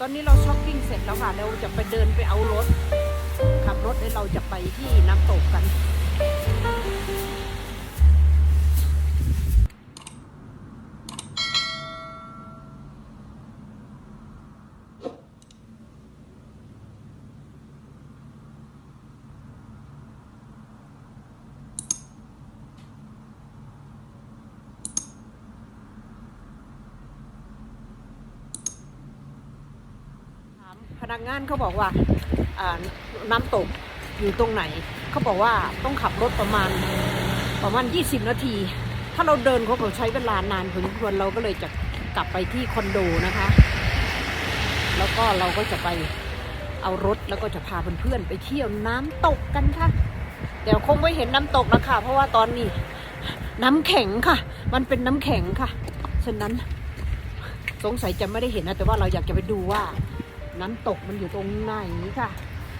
ตอนนี้เราช้อปปิ้งเสร็จแล้วค่ะเราจะไปเดินไปเอารถ ขับรถแล้วเราจะไปที่น้ำตกกัน นักงานเขาบอกว่าน้ำตกอยู่ตรงไหน เขาบอกว่าต้องขับรถประมาณประมาณ 20 นาที ถ้าเราเดินเขาบอกใช้เวลานานพอสมควรเราก็เลยจะกลับไปที่คอนโดนะคะ แล้วก็เราก็จะไปเอารถแล้วก็จะพาเพื่อนๆไปเที่ยวน้ำตกกันค่ะแต่คงไม่เห็นน้ำตกนะคะเพราะว่าตอนนี้น้ำแข็งค่ะ มันเป็นน้ำแข็งค่ะ ฉะนั้นสงสัยจะไม่ได้เห็นนะ แต่ว่าเราอยากจะไปดูว่า น้ำตกมันอยู่ตรงไหนค่ะ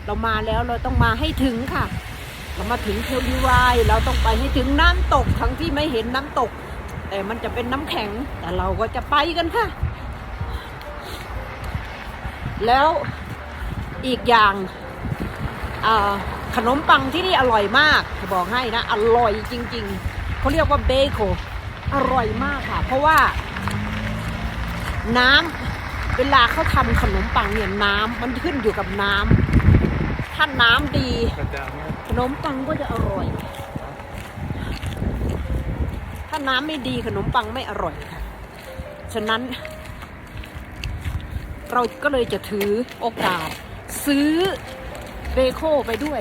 เรามาแล้วเราต้องมาให้ถึงค่ะ เรามาถึงเทลดีวายเราต้องไปให้ถึงน้ำตกทั้งที่ไม่เห็นน้ำตก แต่มันจะเป็นน้ำแข็งแต่เราก็จะไปกันค่ะ แล้วอีกอย่างขนมปังที่นี่อร่อยมากบอกให้นะ อร่อยจริง ๆเขาเรียกว่าเบโคอร่อยมากค่ะ เพราะว่าน้ำ เวลาเขาทำขนมปังเนี่ยน้ำมันขึ้นอยู่กับน้ำถ้าน้ำดี ขนมปังก็จะอร่อย ถ้าน้ำไม่ดีขนมปังไม่อร่อยค่ะ ฉะนั้น เราก็เลยจะถือโอกาส ซื้อเบโคไปด้วย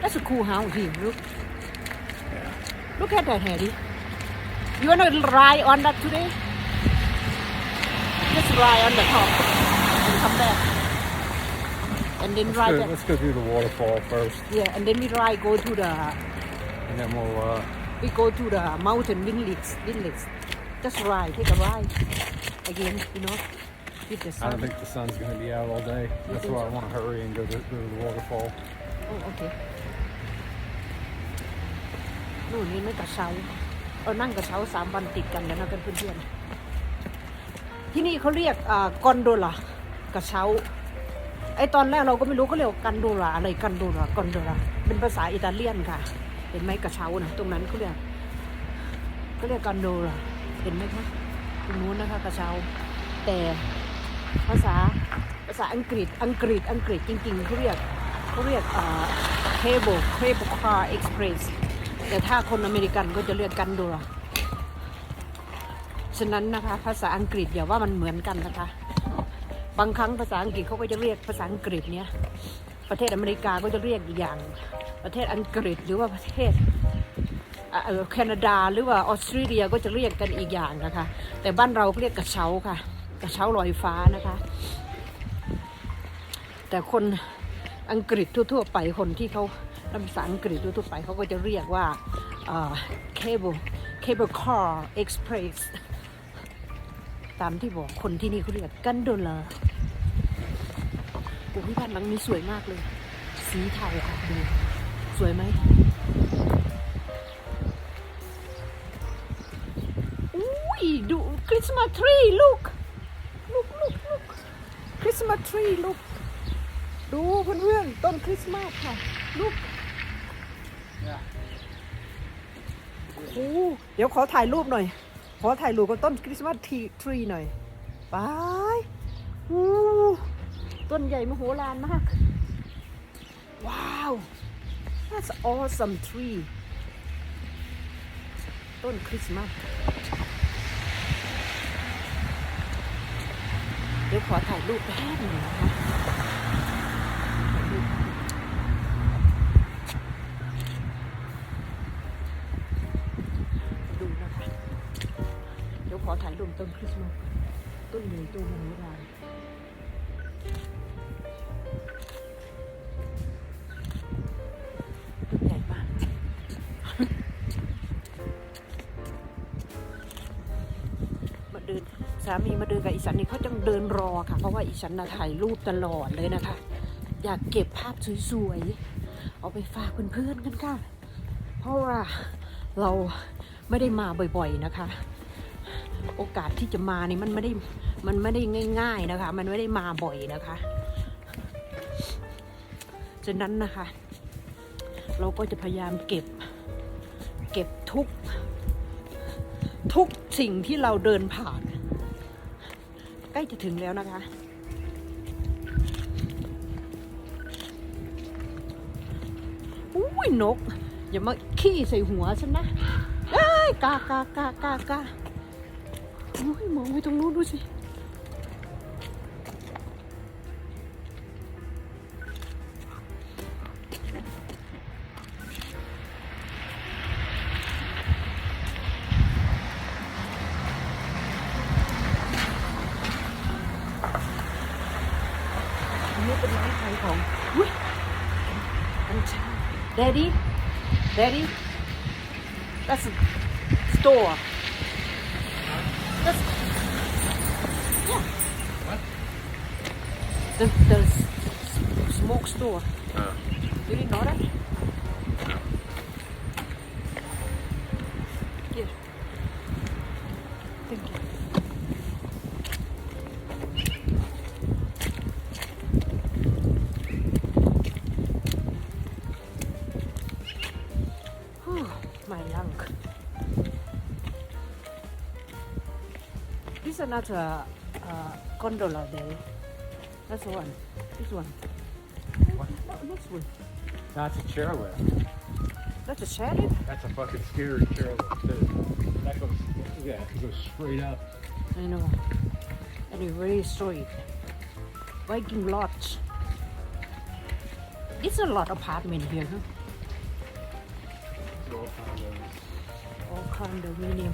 That's a cool house here look look at that Harry you wanna ride on that today just ride on the top and come back and then Let's ride go, that let's go through the waterfall first, Yeah, and then we ride go to the and then we'll. Uh, we go to the mountain Winlitz Winlitz. Just ride, take a ride again, you know, with the I sun. don't think the sun's going to be out all day. That's think why I so? want to hurry and go to, go to the waterfall. Oh, okay. นู่นนี่ไม่กระเช้าเรานั่งกระเช้าสามวันติดกันแล้วนะกันเพื่อนๆ ที่นี่เขาเรียกอ่ากอนโดล่ากระเช้า ไอตอนแรกเราก็ไม่รู้เขาเรียกกันโดล่าอะไรกันโดล่ากอนโดล่าเป็นภาษาอิตาเลียนค่ะ เห็นไหมกระเช้านะตรงนั้นเขาเรียกเขาเรียกกันโดล่าเห็นไหมคะตรงนู้นนะคะกระเช้า แต่ภาษาภาษาอังกฤษอังกฤษอังกฤษจริงๆเขาเรียกเขาเรียกอ่า cable cable car express แต่ถ้าคนอเมริกันก็จะเรียกกันโดล่า ฉะนั้นนะคะ ภาษาอังกฤษอย่าว่ามันเหมือนกันนะคะ บางครั้งภาษาอังกฤษเขาก็จะเรียกภาษาอังกฤษเนี้ยประเทศอเมริกาก็จะเรียกอีกอย่าง ประเทศอังกฤษหรือว่าประเทศแคนาดาหรือว่าออสเตรเลียก็จะเรียกกันอีกอย่างนะคะ แต่บ้านเราเรียกกระเช้าค่ะ กระเช้าลอยฟ้านะคะ แต่คนอังกฤษทั่ว ๆ ไปคนที่เขาภาษาอังกฤษทั่วๆไปเขาก็จะเรียกว่า cable cable car express ตามที่บอกคนที่นี่เขาเรียกกันโดลาโอ้ยบ้านหลังนี้สวยมากเลย สีเทาค่ะดูสวยไหมอุ้ยดูคริสต์มาสทรีลูกลูกลูกลูกคริสต์มาสทรีลูกดูเพื่อนๆต้นคริสต์มาสค่ะลูก Yeah. โอ้เดี๋ยวขอถ่ายรูปหน่อยข อถ่ายรูปกับต้นคริสต์มาสทรีทรีหน่อยไปต้นใหญ่มโหฬารมาก ว้าว that's awesome tree ต้นคริสต์มาสเดี๋ยวขอถ่ายรูปแป๊บหนึงนะคะถ่ายรูปดูนะคะ เดี๋ยว ขอถ่ายรูปต้นคริสต์มาสต้นใหญ่โตมโหฬารต้นใหญ่มากมาเดินสามีมาเดินกับอีสันนี่เขาจังเดินรอค่ะ เพราะว่าอีสันน่ะถ่ายรูปตลอดเลยนะคะ อยากเก็บภาพสวยๆ เอาไปฝากเพื่อนๆกันค่ะ เพราะว่าเราไม่ได้มาบ่อยๆนะคะ โอกาสที่จะมานี่มันไม่ได้มันไม่ได้ง่าย ๆนะคะ มันไม่ได้มาบ่อยนะคะฉะนั้นนะคะ เราก็จะพยายามเก็บ เก็บทุก ทุกสิ่งที่เราเดินผ่าน ใกล้จะถึงแล้วนะคะ อุ้ยนก อย่ามาขี้ใส่หัวฉันนะเอ้ยกากากากากา อุ้ยมองไปตรงนู้นดูสิอันนี้เป็นร้านขายของอุ้ยกัญชา Daddy Daddy that's a store that's yeah. What? the the smoke store. Uh, you didn't know that? Here. Thank you. Whew, my lung. is another uh, gondola there. That's one. This one. What? No, this one. that's a chairlift. That's a chariot? That's a fucking scary chairlift too. That goes, yeah, it goes straight up. I know. And it's very straight. Viking Lodge. It's a lot apartment here, huh? Go on those. โอ้คอนโดมิเนียม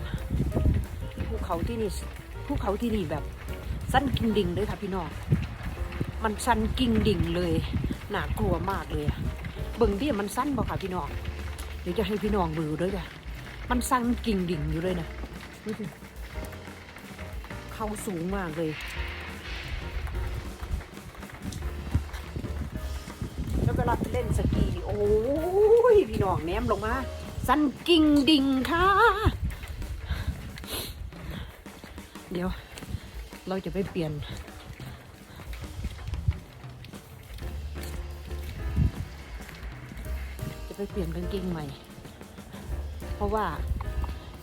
ภูเขาที่นี่ ภูเขาที่นี่แบบสั้นกิ่งดิ่งเลยค่ะพี่น้อง มันสั้นกิ่งดิ่งเลยน่ากลัวมากเลยเบิ่งดิมันสั้นบ่ค่ะพี่น้อง เดี๋ยวจะให้พี่น้องดูด้วยจ้ะมันสั้นกิ่งดิ่งอยู่เลยนะดูสิเขาสูงมากเลยแล้วเวลาเล่นสกีนี่โอ้ยพี่น้องแนมลงมาสั้นกิ่งดิ่งค่ะ เดี๋ยว เราจะไปเปลี่ยน จะไปเปลี่ยนกางเกงใหม่ เพราะว่า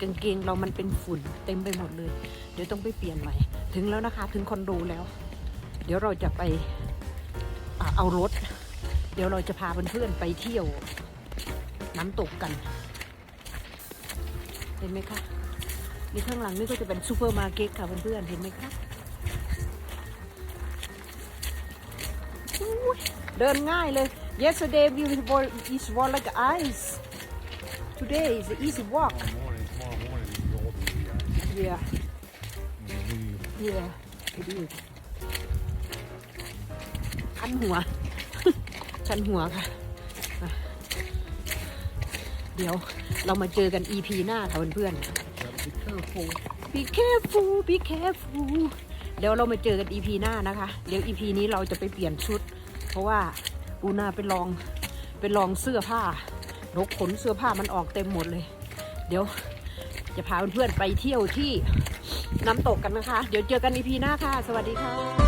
กางเกงเรามันเป็นฝุ่นเต็มไปหมดเลย เดี๋ยวต้องไปเปลี่ยนใหม่ ถึงแล้วนะคะ ถึงคอนโดแล้ว เดี๋ยวเราจะไปเอารถ เดี๋ยวเราจะพาเพื่อนๆไปเที่ยวน้ำตกกัน เห็นไหมคะ นี่ข้างหลังนี่ก็จะเป็นซูเปอร์มาร์เก็ตค่ะเพื่อนๆเห็นไหมคะอุ๊ยเดินง่ายเลย yesterday we were is was like ice today is an easy walk Tomorrow morning, tomorrow morning, you go over the yeah ice. and you leave. yeah it is คันหัวชันหัวค่ะอะเดี๋ยวเรามาเจอกัน EP หน้าค่ะเพื่อนๆ Gotta be careful. be careful be careful เดี๋ยวเรามาเจอกัน EP หน้านะคะ เดี๋ยว EP นี้เราจะไปเปลี่ยนชุด เพราะว่าปูนาไปลองไปลองเสื้อผ้านกขนเสื้อผ้ามันออกเต็มหมดเลย เดี๋ยวจะพาเพื่อนๆไปเที่ยวที่น้ำตกกันนะคะ เดี๋ยวเจอกัน EP หน้าค่ะ สวัสดีค่ะ